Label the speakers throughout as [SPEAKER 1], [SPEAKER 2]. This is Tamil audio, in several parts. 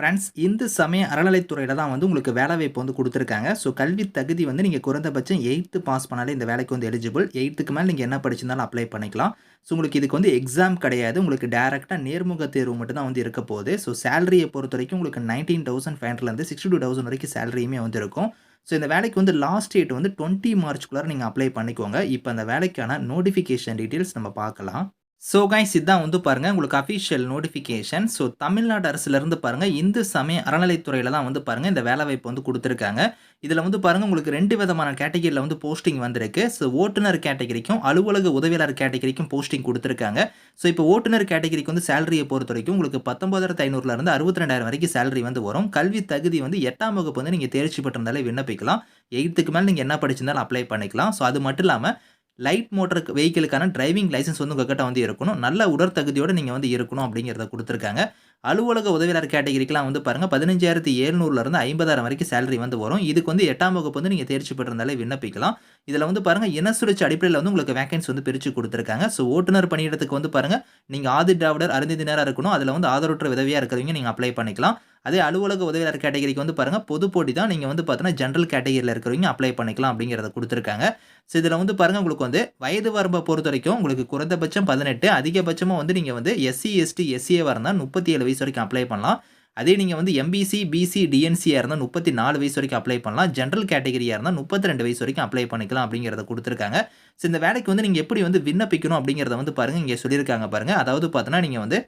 [SPEAKER 1] ஃப்ரெண்ட்ஸ் இந்து சமய அறநிலைத்துறையில் தான் வந்து உங்களுக்கு வேலை வாய்ப்பு வந்து கொடுத்துருக்காங்க ஸோ கல்வி தகுதி வந்து நீங்கள் குறைந்தபட்சம் எயித்து பாஸ் பண்ணாலே இந்த வேலைக்கு வந்து எலிஜிபிள். எயித்துக்கு மேலே நீங்கள் என்ன படிச்சிருந்தாலும் அப்ளை பண்ணிக்கலாம். ஸோ உங்களுக்கு இதுக்கு வந்து எக்ஸாம் கிடையாது. உங்களுக்கு டேரெக்டாக நேர்முக தேர்வு மட்டும் தான் வந்து இருக்க போகுது. ஸோ பொறுத்த வரைக்கும் உங்களுக்கு 19,500லேருந்து 62,000 வரைக்கும் சேலரியுமே வந்து இருக்கும். ஸோ இந்த வேலைக்கு வந்து லாஸ்ட் டேட் வந்து 20 மார்ச்க்குள்ளார நீங்கள் அப்ளை பண்ணிக்கோங்க. இப்போ அந்த வேலைக்கான நோட்டிஃபிகேஷன் டீட்டெயில்ஸ் நம்ம பார்க்கலாம். ஸோ கைஸ் இதான் வந்து பாருங்கள் உங்களுக்கு அஃபிஷியல் நோட்டிஃபிகேஷன். ஸோ தமிழ்நாடு அரசுலேருந்து பாருங்க இந்து சமய அறநிலைத்துறையில் தான் வந்து பாருங்கள் இந்த வேலைவாய்ப்பு வந்து கொடுத்துருக்காங்க இதில் வந்து பாருங்கள் உங்களுக்கு ரெண்டு விதமான கேட்டகிரியில் வந்து போஸ்டிங் வந்திருக்கு. ஸோ ஓட்டுநர் கேட்டகரிக்கும், அலுவலக உதவியாளர் கேட்டகரிக்கும் போஸ்டிங் கொடுத்துருக்காங்க ஸோ இப்போ ஓட்டுநர் கேட்டகரிக்கு வந்து சேலரியை பொறுத்த வரைக்கும் உங்களுக்கு 19,500லேருந்து 62,000 வரைக்கும் சேலரி வந்து வரும். கல்வி தகுதி வந்து எட்டாம் வகுப்பு வந்து நீங்கள் தேர்ச்சி பெற்றிருந்தாலே விண்ணப்பிக்கலாம். எயித்துக்கு மேலே நீங்கள் என்ன படிச்சிருந்தாலும் அப்ளை பண்ணிக்கலாம். ஸோ அது மட்டும் இல்லாமல் லைட் மோட்டர் வெஹிக்கிளுக்கான டிரைவிங் லைசென்ஸ் வந்து உங்ககிட்ட வந்து இருக்கணும். நல்ல உடற்தகுதியோடு நீங்கள் வந்து இருக்கணும் அப்படிங்கிறத கொடுத்துருக்காங்க அலுவலக உதவியாளர் கேட்டகிரிக்கெலாம் வந்து பாருங்கள் பதினஞ்சாயிரத்தி ஏழ்நூறுலேருந்து ஐம்பதாயிரம் வரைக்கும் சேலரி வந்து வரும். இதுக்கு வந்து எட்டாம் வகுப்பு வந்து நீங்கள் தேர்ச்சி பெற்றிருந்தாலே விண்ணப்பிக்கலாம். இதில் வந்து பாருங்கள் இன சுழற்சி அடிப்படையில் வந்து உங்களுக்கு வேக்கன்சி வந்து பிரித்து கொடுத்துருக்காங்க ஸோ ஓட்டுநர் பணியிடத்துக்கு வந்து பாருங்கள் நீங்கள் ஆதி திராவிடர், அருந்திதினராக இருக்கணும். அதில் வந்து ஆதரவற்ற உதவியாக இருக்கிறவங்க நீங்கள் அப்ளை பண்ணிக்கலாம். அதே அலுவலக உதவியாளர் கேட்டகரிக்கு வந்து பாருங்கள் பொது போட்டி தான். நீங்கள் வந்து பார்த்தீங்கன்னா ஜென்ரல் கேட்டகரியில் இருக்கிறவங்க அப்ளை பண்ணிக்கலாம் அப்படிங்கிறத கொடுத்துருக்காங்க ஸோ இதில் வந்து பாருங்கள் உங்களுக்கு வந்து வயது வரம்பை பொறுத்த வரைக்கும் உங்களுக்கு குறைந்தபட்சம் பதினெட்டு அதிகபட்சமாக வந்து நீங்கள் வந்து எஸ்சி, எஸ்டி, எஸ்சியாக இருந்தால் முப்பத்தி ஏழு வயசு வரைக்கும் அப்ளை பண்ணலாம். அதே நீங்கள் வந்து எம்பிசி, பிசி, டிஎன்சியாக இருந்தால் முப்பத்தி நாலு வயசு வரைக்கும் அப்ளை பண்ணலாம். ஜென்ரல் கேட்டகரியாக இருந்தால் முப்பத்தி ரெண்டு வயசு வரைக்கும் அப்ளை பண்ணிக்கலாம் அப்படிங்கிறத கொடுத்துருக்காங்க ஸோ இந்த வேலைக்கு வந்து நீங்கள் எப்படி வந்து விண்ணப்பிக்கணும் அப்படிங்கிறத வந்து பாருங்கள் இங்கே சொல்லியிருக்காங்க பாருங்கள் அதாவது பார்த்தோன்னா நீங்கள் வந்து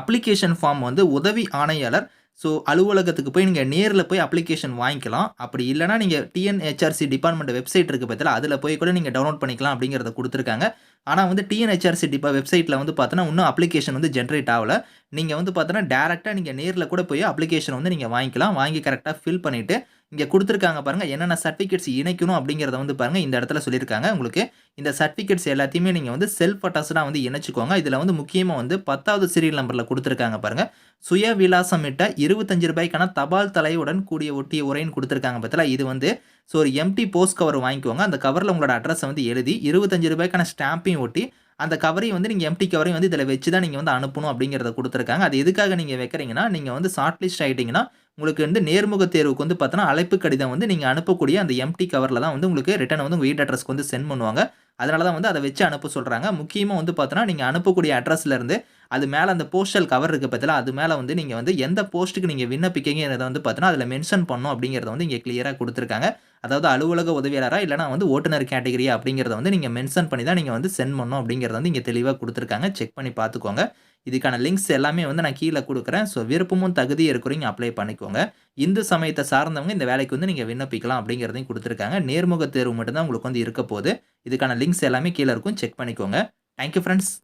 [SPEAKER 1] அப்ளிகேஷன் ஃபார்ம் வந்து உதவி ஆணையாளர் ஸோ அலுவலகத்துக்கு போய் நீங்கள் நேரில் போய் அப்ளிகேஷன் வாங்கிக்கலாம். அப்படி இல்லைனா நீங்கள் டிஎன்ஹெச்ஆர்சி டிபார்ட்மெண்ட் வெப்சைட் இருக்கு பார்த்தீங்களா, அதில் போய் கூட நீங்கள் டவுன்லோட் பண்ணிக்கலாம் அப்படிங்கிறத கொடுத்துருக்காங்க ஆனால் வந்து டிஎன்ஹெச்ஆர்சி டிபா வெப்சைட்டில் வந்து பார்த்தினா இன்னும் அப்ளிகேஷன் வந்து ஜென்ரேட் ஆகலை நீங்கள் வந்து பார்த்தீங்கன்னா டேரெக்டாக நீங்கள் நேரில் கூட போய் அப்ளிகேஷன் வந்து நீங்கள் வாங்கிக்கலாம். வாங்கி கரெக்டாக ஃபில் பண்ணிவிட்டு இங்கே கொடுத்துருக்காங்க பாருங்க. என்னென்ன சர்டிஃபிகேட்ஸ் இணைக்கணும் அப்படிங்கிறத வந்து பாருங்கள் இந்த இடத்துல சொல்லியிருக்காங்க. உங்களுக்கு இந்த சர்டிஃபிகேட்ஸ் எல்லாத்தையுமே நீங்கள் வந்து செல்ஃப் அட்டாஸ்டாக வந்து இணைச்சிக்கோங்க இதில் வந்து முக்கியமாக வந்து 10வது சீரியல் நம்பரில் கொடுத்துருக்காங்க பாருங்கள் சுய விலாசமிட்ட இருபத்தஞ்சு ரூபாய்க்கான தபால் தலையுடன் கூடிய ஒட்டிய உரைன்னு கொடுத்துருக்காங்க பார்த்தீங்களா, இது வந்து ஸோ ஒரு எம்டி போஸ்ட் கவர் வாங்கிக்கோங்க. அந்த கவரில் உங்களோட அட்ரஸை வந்து எழுதி இருபத்தஞ்சு ரூபாய்க்கான ஸ்டாம்பையும் ஒட்டி அந்த கவரையும் வந்து நீங்கள் எம்டி கவரையும் வந்து இதில் வச்சு தான் நீங்கள் வந்து அனுப்பணும் அப்படிங்கிறத கொடுத்துருக்காங்க அது எதுக்காக நீங்கள் வைக்கிறீங்கன்னா, நீங்கள் வந்து ஷார்ட் லிஸ்ட் ஆகிட்டிங்கன்னா உங்களுக்கு வந்து நேர்முக தேர்வுக்கு வந்து பார்த்தோன்னா அழைப்பு கடிதம் வந்து நீங்கள் அனுப்பக்கூடிய அந்த எம்டி கவரில் தான் வந்து உங்களுக்கு ரிட்டர்ன் வந்து உங்கள் வீட் அட்ரஸ்க்கு வந்து சென்ட் பண்ணுவாங்க. அதனால தான் வந்து அதை வச்சு அனுப்ப சொல்கிறாங்க முக்கியமாக வந்து பார்த்தோன்னா நீங்கள் அனுப்பக்கூடிய அட்ரஸ்லேருந்து அது மேலே அந்த போஸ்டல் கவர் இருக்க பார்த்தீங்களா, அது மேலே வந்து நீங்கள் வந்து எந்த போஸ்ட்டுக்கு நீங்கள் விண்ணப்பிக்கிறீங்கங்கிறத வந்து பார்த்தீங்கன்னா, அதில் மென்ஷன் பண்ணணும் அப்படிங்கிறத வந்து இங்கே கிளியராக கொடுத்துருக்காங்க. அதாவது அலுவலக உதவியாளராக இல்லைனா வந்து ஓட்டுநர் கேட்டகரியா அப்படிங்கிறத வந்து நீங்கள் மென்ஷன் பண்ணி தான் நீங்கள் வந்து சென்ட் பண்ணணும் அப்படிங்கிறத வந்து இங்கே தெளிவாக கொடுத்துருக்காங்க. செக் பண்ணி பார்த்துக்கோங்க. இதுக்கான லிங்க்ஸ் எல்லாமே வந்து நான் கீழே கொடுக்குறேன். ஸோ விருப்பமும் தகுதியும் இருக்கிறவங்க அப்ளை பண்ணிக்கோங்க. இந்து சமயத்தை சார்ந்தவங்க இந்த வேலைக்கு வந்து நீங்கள் விண்ணப்பிக்கலாம் அப்படிங்கிறதையும் கொடுத்துருக்காங்க நேர்முக தேர்வு மட்டும்தான் உங்களுக்கு வந்து இருக்க போது. இதுக்கான லிங்க்ஸ் எல்லாமே கீழே இருக்கும். செக் பண்ணிக்கோங்க. Thank you